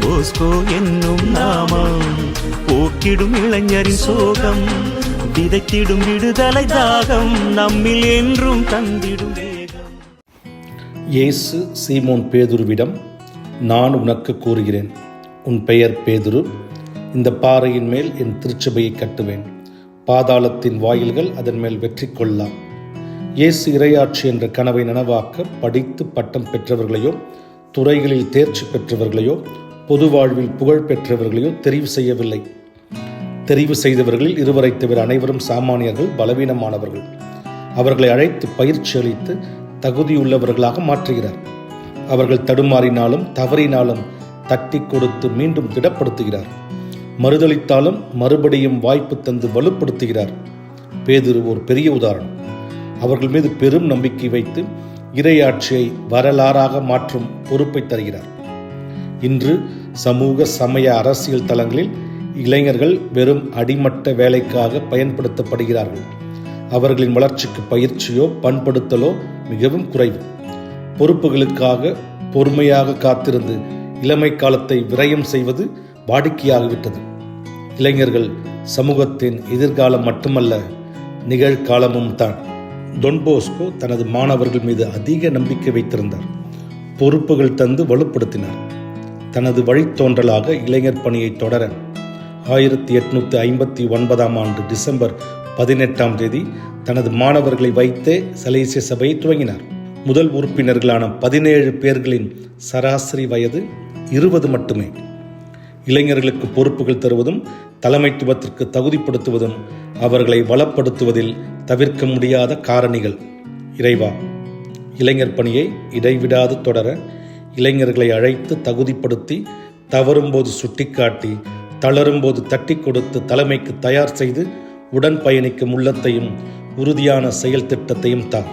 Bosco என்னும் நாமம் போக்கிடும் இளைஞரின் சோகம் விதைத்திடும் விடுதலை தாகம் நம்மில் என்றும் தந்திடும் வேகம் இயேசு சீமோன் பேதுருவிடம் நான் உனக்கு கூறுகிறேன் உன் பெயர் பேதுரு இந்த பாறையின் மேல் என் திருச்சபையை கட்டுவேன் பாதாளத்தின் வாயில்கள் அதன் மேல் வெற்றி கொள்ளலாம் இயேசு இரையாட்சி என்ற கனவை நனவாக்க படித்து பட்டம் பெற்றவர்களையோ துறைகளில் தேர்ச்சி பெற்றவர்களையோ பொது வாழ்வில் புகழ் பெற்றவர்களையோ தெரிவு செய்யவில்லை. தெரிவு செய்தவர்களில் இருவரை தவிர அனைவரும் சாமானியர்கள் பலவீனமானவர்கள். அவர்களை அழைத்து பயிற்சி அளித்து தகுதியுள்ளவர்களாக மாற்றுகிறார். அவர்கள் தடுமாறினாலும் தவறினாலும் தட்டி கொடுத்து மீண்டும் திடப்படுத்துகிறார். மறுதளித்தாலும் மறுபடியும் வாய்ப்பு தந்து வலுப்படுத்துகிறார். பேதுரு ஒரு பெரிய உதாரணம். அவர்கள் மீது பெரும் நம்பிக்கை வைத்து இறையாட்சியை வரலாறாக மாற்றும் பொறுப்பை தருகிறார். இன்று சமூக சமய அரசியல் தளங்களில் இளைஞர்கள் வெறும் அடிமட்ட வேலைக்காக பயன்படுத்தப்படுகிறார்கள். அவர்களின் வளர்ச்சிக்கு பயிற்சியோ பண்படுத்தலோ மிகவும் குறைவு. பொறுப்புகளுக்காக பொறுமையாக காத்திருந்து இளமை காலத்தை விரயம் செய்வது வாடிக்கையாகிவிட்டது இளைஞர்கள் சமூகத்தின் எதிர்காலம் மட்டுமல்ல நிகழ்காலமும் தான். டொன்போஸ்கோ தனது மாணவர்கள் மீது அதிக நம்பிக்கை வைத்திருந்தார். பொறுப்புகள் தந்து வலுப்படுத்தினார். தனது வழித்தோன்றலாக இளைஞர் பணியை தொடர ஆயிரத்தி எட்நூத்தி ஐம்பத்தி ஒன்பதாம் ஆண்டு டிசம்பர் பதினெட்டாம் தேதி தனது மாணவர்களை வைத்தே சலேசிய சபையை துவங்கினார். முதல் உறுப்பினர்களான பதினேழு பேர்களின் சராசரி வயது இருபது மட்டுமே. இளைஞர்களுக்கு பொறுப்புகள் தருவதும் தலைமைத்துவத்திற்கு தகுதிப்படுத்துவதும் அவர்களை வளப்படுத்துவதில் தவிர்க்க முடியாத காரணிகள். இறைவா இளைஞர் பணியை இடைவிடாது தொடர இளைஞர்களை அழைத்து தகுதிப்படுத்தி தவறும்போது சுட்டிக்காட்டி தளரும்போது தட்டி கொடுத்து தலைமைக்கு தயார் செய்து உடன் பயணிக்கும் உள்ளத்தையும் உறுதியான செயல் திட்டத்தையும் தான்